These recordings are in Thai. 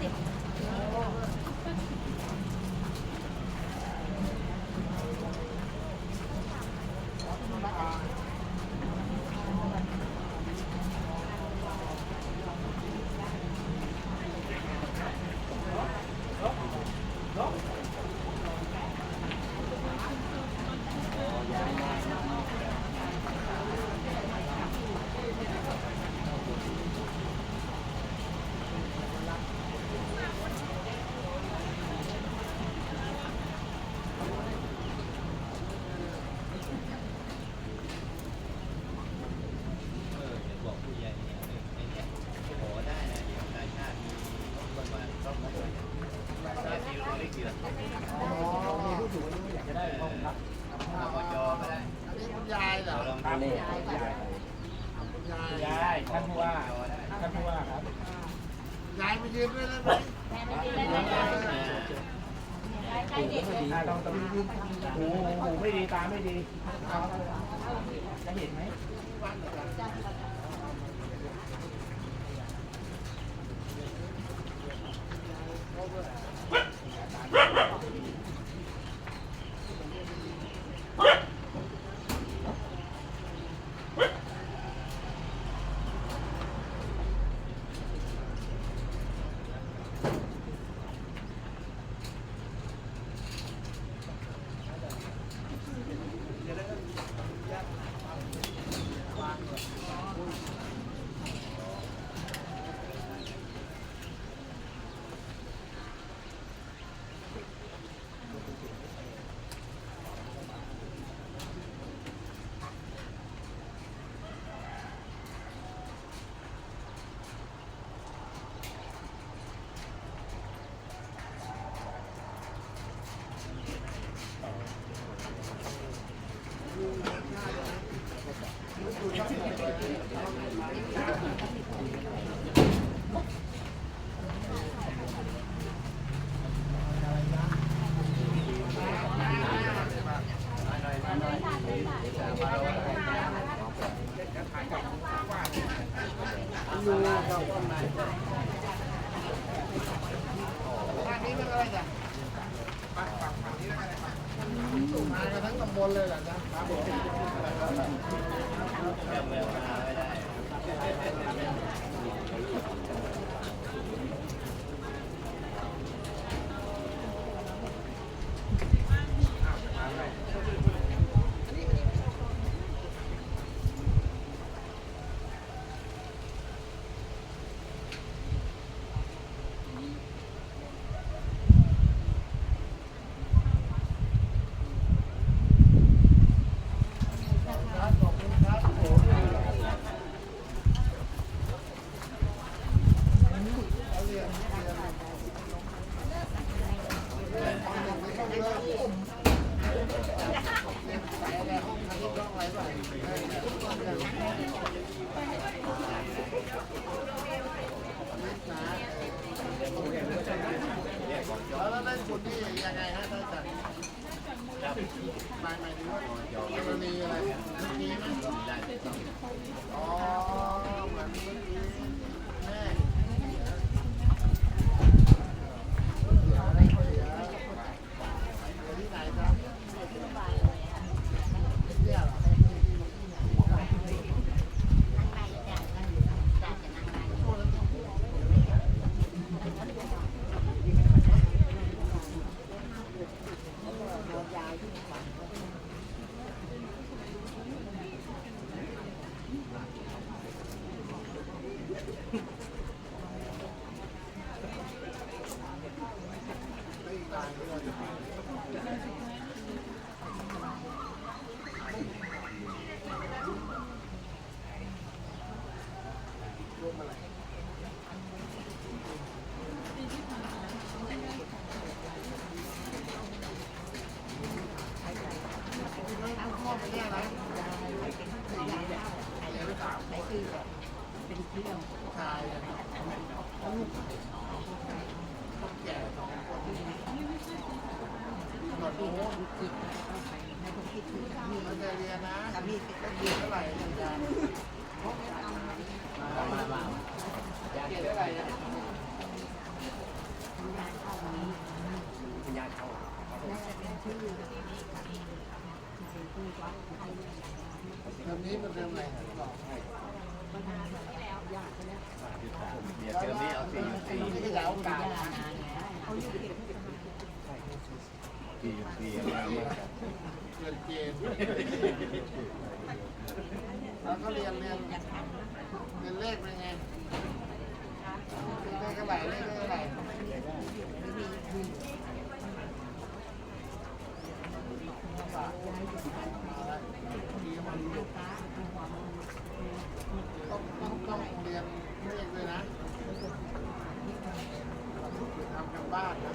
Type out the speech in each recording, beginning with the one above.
deporte. นี่ยายท่านผู้ว่าท่านผู้ว่าครับยายมายืนด้วยได้ไหมหไม่ดีลองตรงหูหูไม่ดีตาไม่ดีจะเห็นไหม งอะไรครับเดี๋ยวเทอมนี้เอาสี่ยูสี่ที่จะเอาการสี่ยูสี่เพื่อนเจนแล้วก็เรียนเรียนเรียนเลขเป็นไงเลขเท่าไหร่เลขเท่าไหร่มี ต้องเรียนเมฆด้วยนะทำกันบ้านนะ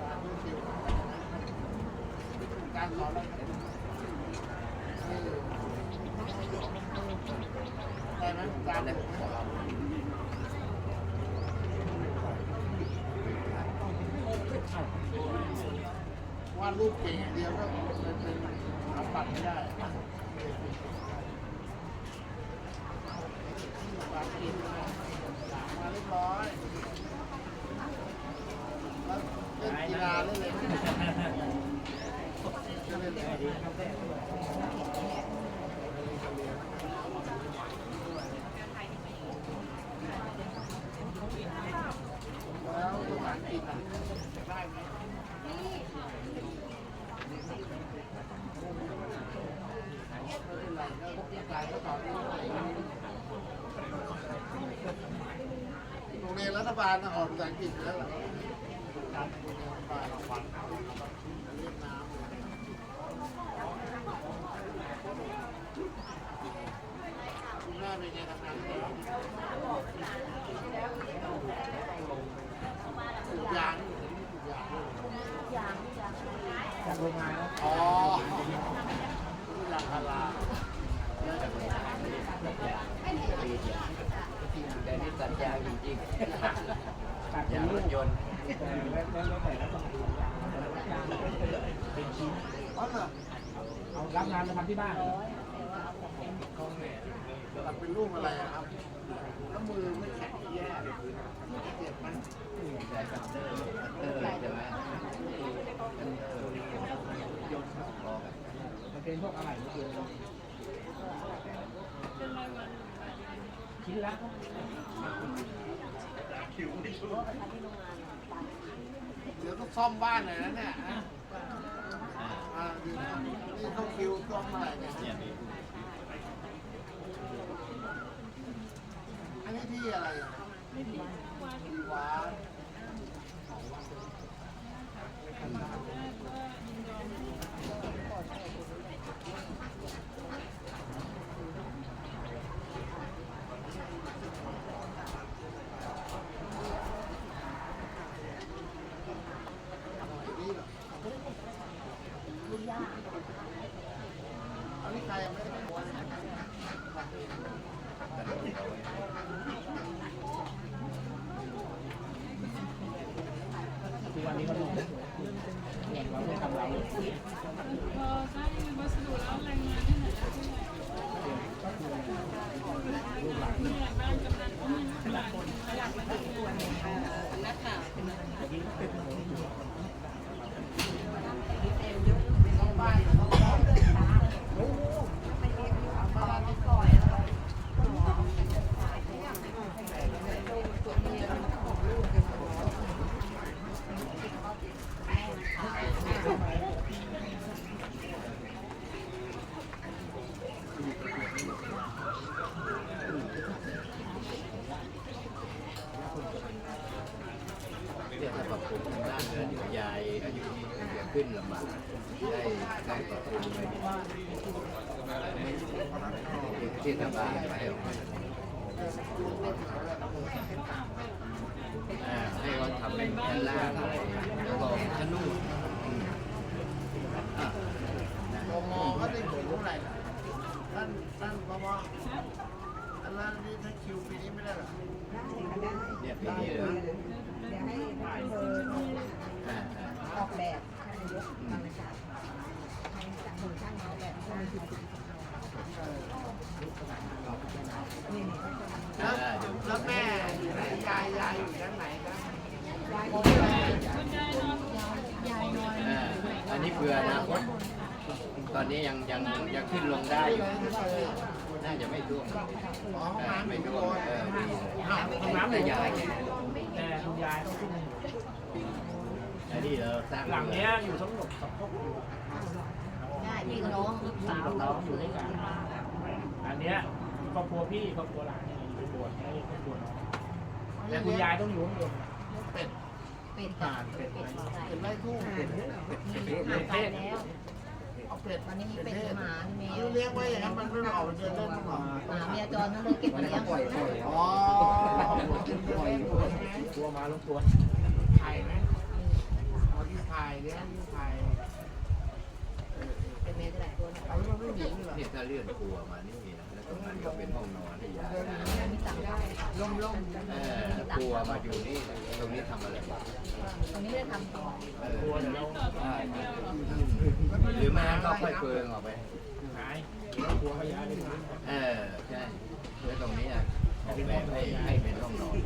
การดูคิการอะไรวาดรูปเก่งยเดียวก็เป็นสถาปัดไม่ได้ ปากกินมาเรียบร้อยแล้วเล่นกีฬาเล่นเลยเล่นเลยแล้วภาษาอังกฤษอะได้ไหม โรงเรียนรัฐ บาลนะออกภาษาอังกฤษแล้วล่ะคุณแม่เป็นไงทำงานที่ไหนปลูกยางปลูกยาง จากโรงงานนะ อ๋อปลูกยางพารา แต่นี่ตัดยางจริง ตัด ๆยางรถยนต์ แต่แล้วแล้วแล้วแต่ละต้องดูเป็นชิ้น อ๋อ เอารับงานมาทำที่บ้านตัดเป็นรูปอะไรครับแล้วมือไม่แข็งแย่เลยเจ็บไหมแต่คัตเตอร์เตอร์ใช่ไหมคัตเตอร์ยนต์ลองมันเป็นพวกอะไรรถยนต์ชิ้นละเดี๋ยวต้องซ่อมบ้านหน่อยนะเนี่ย นะอ่าดีนะนี่ต้องคิวกล้อมเมื่อไรเนี่ยเนี่ยมีอันนี้ที่อะไรอะที่หวานนี่เหรออันนี้ใครยังไม่ได้บวช ทุกวันนี้เขาดูเราไม่ทำเรา พอได้วัสดุแล้วแรงงานที่ไหนจะที่ไหน ก็คือ ลูกหลานเนี่ยบ้านกำนันก็ไม่รู้หลานหลานมาทำงานนักข่าว ต้องบ้านต้องบ้าน เนี่ยถ้าปรับปรุงทางด้านเนื้อเดี๋ยวยายอายุนี้จะขึ้นลำบากได้ได้ปรับปรุงไปที่ทางบ้านไปออกมาอ่าให้เขาทำเป็นชั้นล่างอะไรแล้ว ก็ชั้นนู่นอืมอก็ได้ถึงเท่าไหร่ท่านท่านพมอันนั้นนี่ถ้าคิวปีนี้ไม่ได้หรอเนี่ยปีนี้เลยอ่าอ่าออกแบบให้นายกบางนาจากให้จากคนช่างออกแบบให้มันคือนี่นี่แล้วแล้วแม่อยู่ไหนยายยายอยู่ชั้นไหนครับ คุณยายนอนยายนอน อ่า เมื่ออนาคตตอนนี้ยังยังยังขึ้นลงได้อยู่น่าจะไม่ท่วมอ๋อเออไม่ไม่วมนเออดีเลยห้องน้ำหแต่ยายแกแต่คุณยายต้องขึ้นอันนี้เราสร้างหลังเนี้ยอยู่ทั้งหมดสองครอบครัวได้พี่น้องลูกสาวน้องอยู่ด้วยกันอันเนี้ยครอบครัวพี่ครอบครัวหลานเนี่ยอยู่บวชให้ครอบครัวน้องแต่คุณยายต้องอยู่ข้างบนเป็ด เป็ดตาลเป็ดเป็ดไก่เป็ดไล่ทุ่งเป็ดเป็ดตายแล้วเอาเป็ดวันนี้มีเป็ดหมาแมยูวเลี้ยงไว้อย่างนั้นมันไม่ออกมาเดินเล่นหรอหมาเมียจรนั่นเลยเก็บเลี้ยงอ๋อกินปล่อยกลัวมาลงตัวไข่ไหมเอาที่ไข่เลี้ยงที่ไข่เอมวจะหลายตัวนเอาแล้วมันไม่หนีเหรอนี่ถ้าเลื่อนครัวมานี่ รงนั้นก็เป็นห้องนอนที่ยายมีตังได้ล่มล่มเออครัวมาอยู่นี่ตรงนี้ทำอะไรบ้างตรงนี้ไม่ได้ทำต่อเอครัวเราใช่หรือไม่งั้นก็ค่อยเฟิงออกไปหายครัวขยะเลยนะเออใช่แล้วตรงนี้อะออกแบบให้ให้เป็นห้องนอน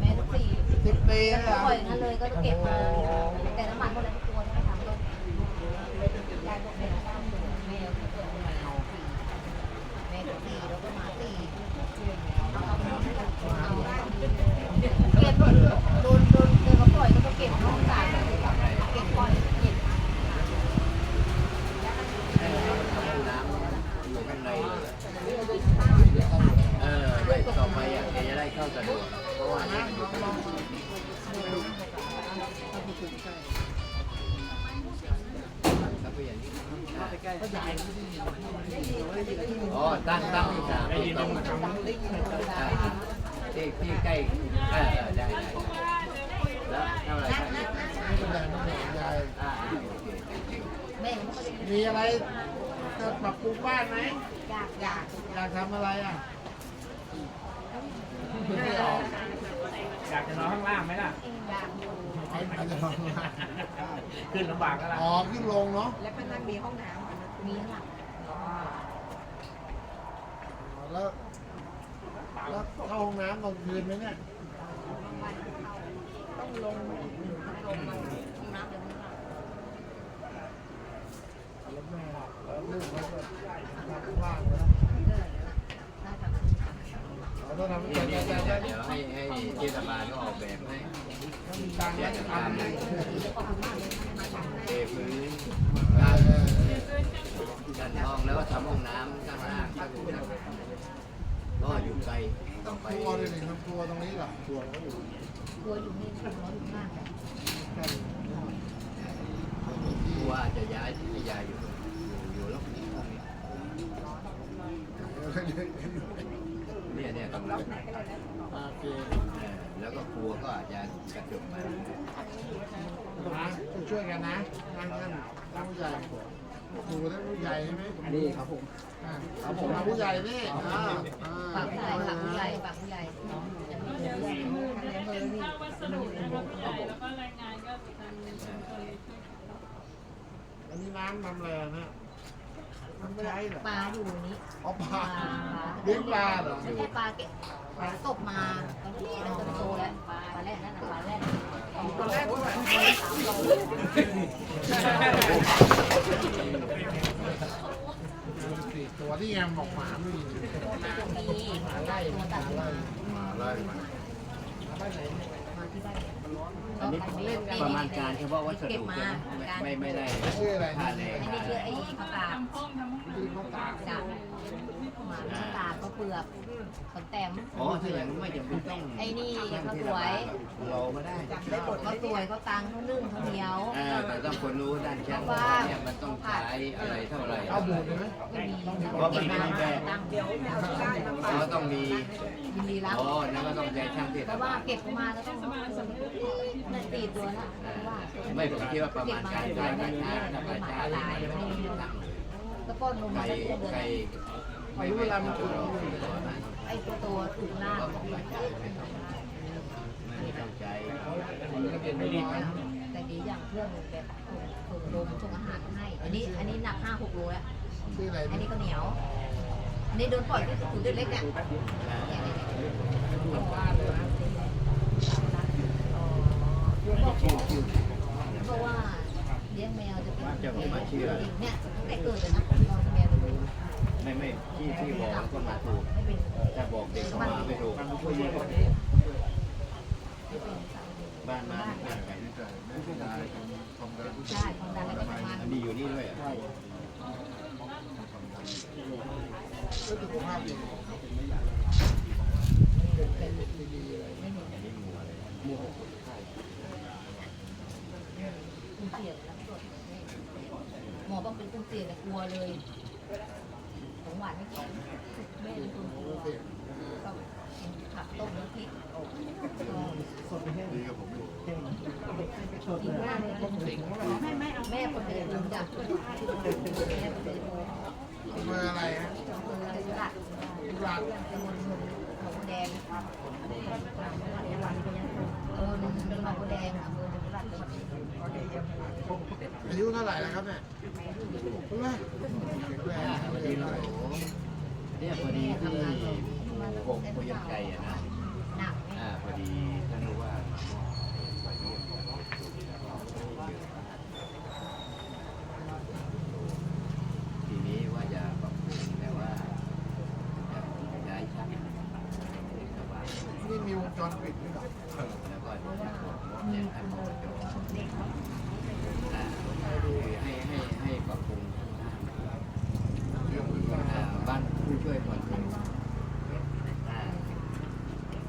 แม่ทุกสี่สิบปีแล้วปล่อยงั้นเลยก็จะเก็บมาแต่น้ำมันพวกอะไรทุกตัวที่ไม่ทำก็ยายบอกแม่ทำแม่เกิดมาเอาสี่แม่สี่แล้วก็มาสี่เอาเอาเอา เก็บโดนโดนเดินมาปล่อยก็ต้องเก็บห้องสามเก็บปล่อยเก็บให้ห้องน้ำอยู่ข้างในเออไม่ต่อไปอะแกจะได้เข้าสะดวกเพราะว่านี่มันอยู่ข้างในครับไปอย่างนี้อ๋อตั้งตั้งที่สามได้ยินตรงมัน ทำอ่าที่ที่ใกล้เออเออได้ได้แล้วเท่าไหร่ครับไม่เป็นไรไม่เป็นไรยายอ่าโอเคแม่ก็ไม่ได้มีอะไรจะปรับปรุงบ้านไหมอยากอยากอยากทำอะไรอะไม่ออกอยากจะนอนข้างล่างไหมล่ะอยากอยู่ไอ้มันจะนอนมาขึ้นลำบากก็ล่ะอ๋อขึ้นลงเนาะแล้วก็นั่งมีห้องน้ำมีหลังแล้วแล้ว เข้าห้องน้ำตอนคืนไหมเนี่ยต้องลงลงมาห้องน้ำเดี๋ยวนี้แล้วแม่แล้วลูกเขาก็ทำว่างแล้วน่าจะเราต้องทำนี่ใจนี่ใจนี่ใจเดี๋ยวให้ให้เทศบาลก็ออกแบบให้มีตังค์แล้วจะทำให้ขอบคุณมากเทพื้นเออกันห้องแล้วก็ทำห้องน้ำข้างล่าง ต้องไปครัวเลยนี่ทำครัวตรงนี้เหรอครัวก็อยู่ครัวอยู่นี่ครัวอยู่ข้าง ใกล้กลัวอาจจะย้ายที่ย้ายอยู่อยู่อยู่แล้วห้องนี้เนี่ยเนี่ยตรงนั้นโอเคเออแล้วก็ครัวก็อาจจะกระจกไปนะช่วยกันนะท่านท่านท่านผู้ใหญ่ ครูท่านผู้ใหญ่ใช่ไหมนี่ครับผมอ่าครับผมผู้ใหญ่นี่อ่าอ่าฝากผู้ใหญ่ฝากผู้ใหญ่ฝากผู้ใหญ่เดี๋ยวซื้อค่าวัสดุนะคะผู้ใหญ่แล้วก็แรงงานก็ทางเคยช่วยอันนี้น้ำทำอะไรนะมันไม่ใช่เหรอปลาอยู่นี้อ๋อปปลาลาเลี้ยงปลาเหรอไม่ใช่ปลาเก็บปลาตกมาตอนนี้มันโตแล้วปลาแรกนั่นปลาแรก ปลาแรกด้วยสามโลสี่ตัวที่ยังบอกหมาไม่มีมีไล่ตัวตัดมามาไล่มา มาที่บ้านอันนี้ประมาณการเฉพาะวัสดุมาใช่ไหมการไม่ไม่ได้ชื่ออะไรค่านะแรงอันนี้คือไอ้ข้าวตากทำห้องทำห้องคือเขาตากจากข้าวตากก็เปลือกขนแต้มอ๋อถ้าอย่างนั้นไม่จำเป็นต้องไอ้นี่ข้าวสวยเราก็ได้ได้บดข้าวสวยข้าวตังข้าวนึ่งข้าวเหนียวแต่ต้องคนรู้ด้านช่างว่าเนี่ยมันต้องใช้อะไรเท่าไหร่เอาบูดเลยไหมก็มีเพราะมันไม่ได้แบกตั้งอ๋อต้องมีอ๋อนั่นก็ต้องใช้ช่างเทศเพราะว่าเก็บมาแล้วต้องนั่นตีตัวละว่าไม่ผมคิดว่าประมาณการใช้การชาติถ้าการชาติไม่ได้ตั้งเลยแล้วก็ลงไกลมาได้เดือนไกลอายุเวลามันถูกไอ้ตัวตัวถูกหน้าไม่ต้งใจไม่รีบแต่ดีอย่างเพื่อนแบบส่งลมส่งอาหารให้ อันนี้อันนี้หนักห้าหกโลแล้วชื่ออะไรอันนี้ก็เหนียวอันนี้โดนปล่อยที่ศูนย์เล็กเนี่ย เพราะว่าเลี้ยงแมวจะเป็นเนี่ยตั้งแต่เกิดเลยนะนอนแมวเลยไม่ไม่ที่ที่บอกก็มาถูกไม่บอกเด็กเขามาไม่ถูกบ้านมาบ้านใครใช่ความดังแล้วก็มาอันนี้อยู่นี่ด้วยก็สุขภาพดี ไม่มี อันนี้งูอะไร คุณเสียแล้วตรวจหมอบอกเป็นคุณเสียแต่กลัวเลยของหวานไม่กินแม่เป็นคนกลัวก็ผักต้มน้ำพริก สดไปแห้ง นี่กับผมอยู่ ก แม่คนเดียวจ้ะแม่คนเดียว อำเภออะไรฮะ อำเภอสุราษฎร์ สุราษฎร์ ตำบลหนองบัวแดงเออหนึ่งเป็นหนองบัวแดงอำเภอสุราษฎร์จังหวัด อายุเท่าไหร่แล้วครับเนี่ยเฮ้ยแข็งแรง พอดีเราเนี่ยพอดีที่ หกพยังไก่อะนะหนักอ่าพอดีท่านรู้ว่าทีนี้ว่าจะปรับปรุงแต่ว่าจะย้ายช่างสว่าง นี่มีวงจรปิดด้วยเหรอ แล้วก็จะบอกเนี่ยท่านบอกว่าจะอ่าคือให้ให้ให้ปรับปรุงอ่าบ้านผู้ช่วยคนหนึ่งอ่า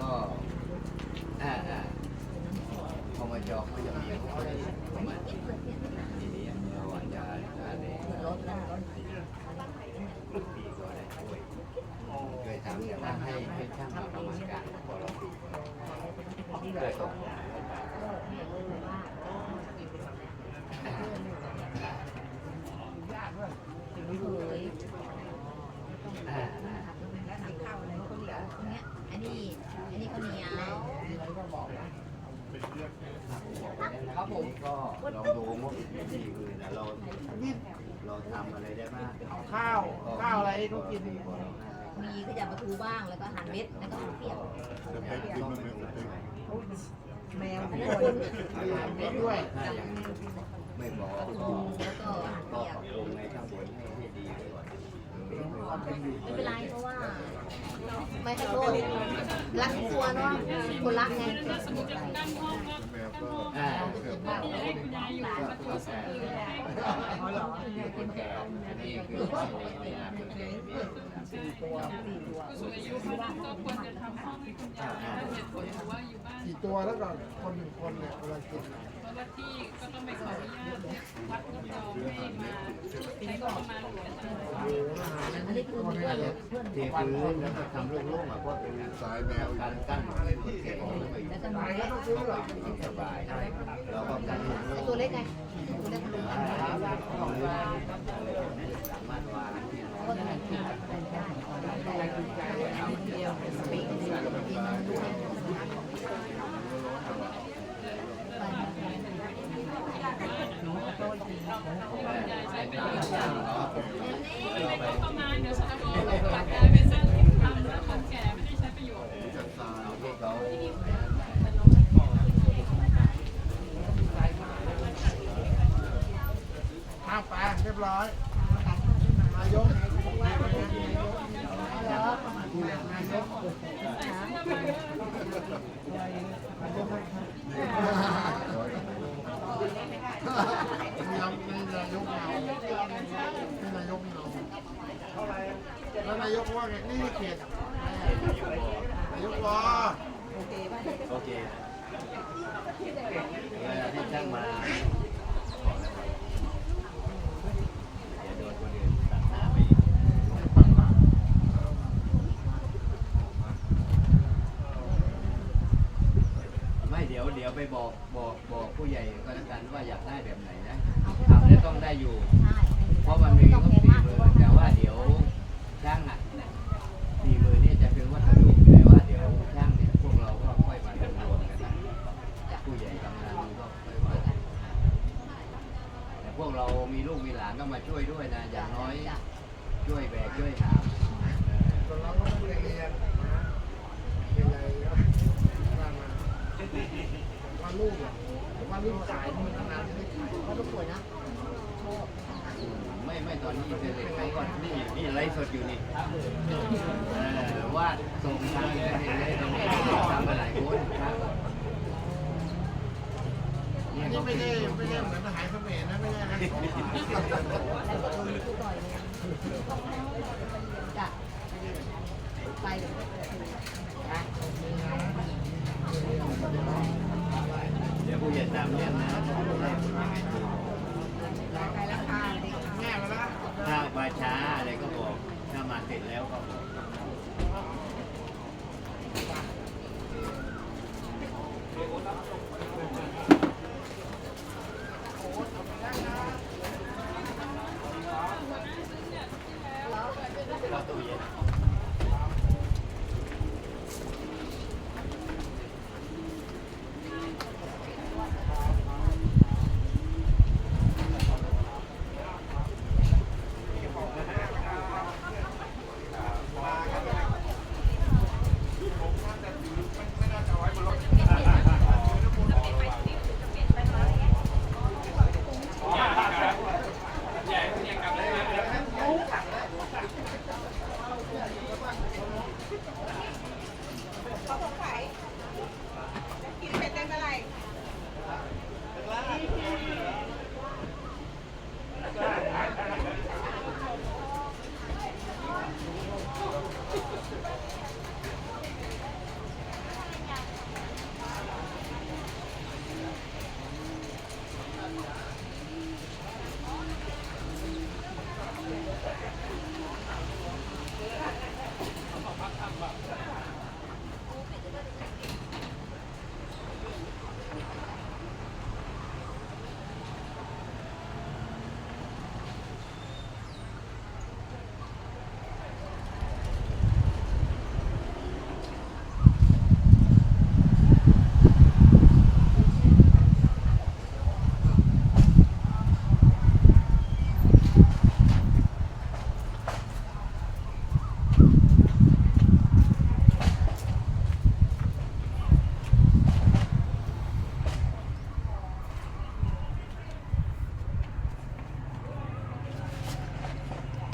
ก็อ่าอ่าพมจก็จะมีเขาที่ประมาณทีนี้เราอาจจะจะได้ รถนะรถ ปีก็ได้ช่วย ช่วยทำแต่ว่าให้ให้ช่างมาประมาณการพอเราช่วยส่งอ่าอันนี้อันนี้ข้าวเหนียวครับผมก็ลองดูงบที่อื่นะเราเราทำอะไรได้บ้างเอาข้าวข้าวอะไรให้เขากิน มีขยะปลาทูบ้างแล้วก็อาหารเม็ดแล้วก็อาหารเปียกแมวอันด้นั้นวยคนเม็ดด้วยไม่บอกแล้วก็อาหารเปียก ไม่เป็นไรเพราะว่าไม่ให้โทษรักตัวเนาะคนรักไงถ้าสมมติจะกั้นห้องก็กั้นห้องอ่าที่ให้คุณยายอยู่ประตูสองคือให้คือคนแก่อันนี้คือในนามคนแก่มีผู้สูงอายุเพราะนั้นก็ควรจะทำห้องให้คุณยายถ้าเหตุผลหรืออยู่บ้านกี่ตัวแล้วก็คนหนึ่งคนเนี่ยเวลากิน ว่าที่ก็ต้องไปขออนุญาตวัดก็จองให้มาใช้งบประมาณหลวงอาจารย์โอ้โหอาหารนี่ตัวนี้เทพื้นแล้วก็ทำโล่งๆอะเพราะเป็นสายแมวการกั้นคนแก่แล้วก็อยู่แล้วก็นอนเล็กก็สบายเราก็กั้นโล่งตัวเล็กไงตัวเล็กมันดูกันสามารถวางที่นอน ก็ได้เดียวสปีกกินดูให้ ไม่งบประมาณเดี๋ยวสตงหลักการเป็นสร้างที่ทำแล้วของแก่ไม่ได้ใช้ประโยชน์ เอาที่เขา ข้าวปลาเรียบร้อยนายกนายกนายกยำในนายกเงาในนายกเงา แล้วนายกว่าไงนี่เขตนายกวอโอเค โอเคที่ช่างมาเดี๋ยวโดนคนอื่นตัดหน้าไปอีกไม่เดี๋ยวเดี๋ยวไปบอกบอกบอกผู้ใหญ่ก็แล้วกันว่าอยากได้แบบไหนนะทำแล้วต้องได้อยู่ ใช่ เพราะมันมีก็สี่มือแต่ว่าเดี๋ยวช่างอะสี่มือนี่จะเป็นวัสดุแต่ว่าเดี๋ยวช่างเนี่ยพวกเราก็ค่อยมารวมๆกันนะผู้ใหญ่กำนันก็ค่อยว่ากันแต่พวกเรามีลูกมีหลานก็มาช่วยด้วยนะ อย่างน้อยช่วยแบกช่วยหามส่วนเราก็ไม่ได้เรียนนะเป็นไรก็ว่ามาว่าลูกอะว่าลูกขายมันนานๆไม่ขายก็ทุกคนนะโชคไม่ไม่ตอนนี้เป็นเด็กไปก่อนนี่นี่ไลฟ์สดอยู่นี่เออว่าส่งทางเทอร์เน็ตเลยตรงนี้ทำมาหลายคนครับ ไม่ได้ไม่ได้เหมือนทหารเขมรนะไม่ได้นะแล้วก็มีผู้ต่อยจะไปเดี๋ยวผู้ใหญ่ตามเรื่องนะ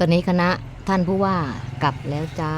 ตอนนี้คณะท่านผู้ว่ากลับแล้วจ้า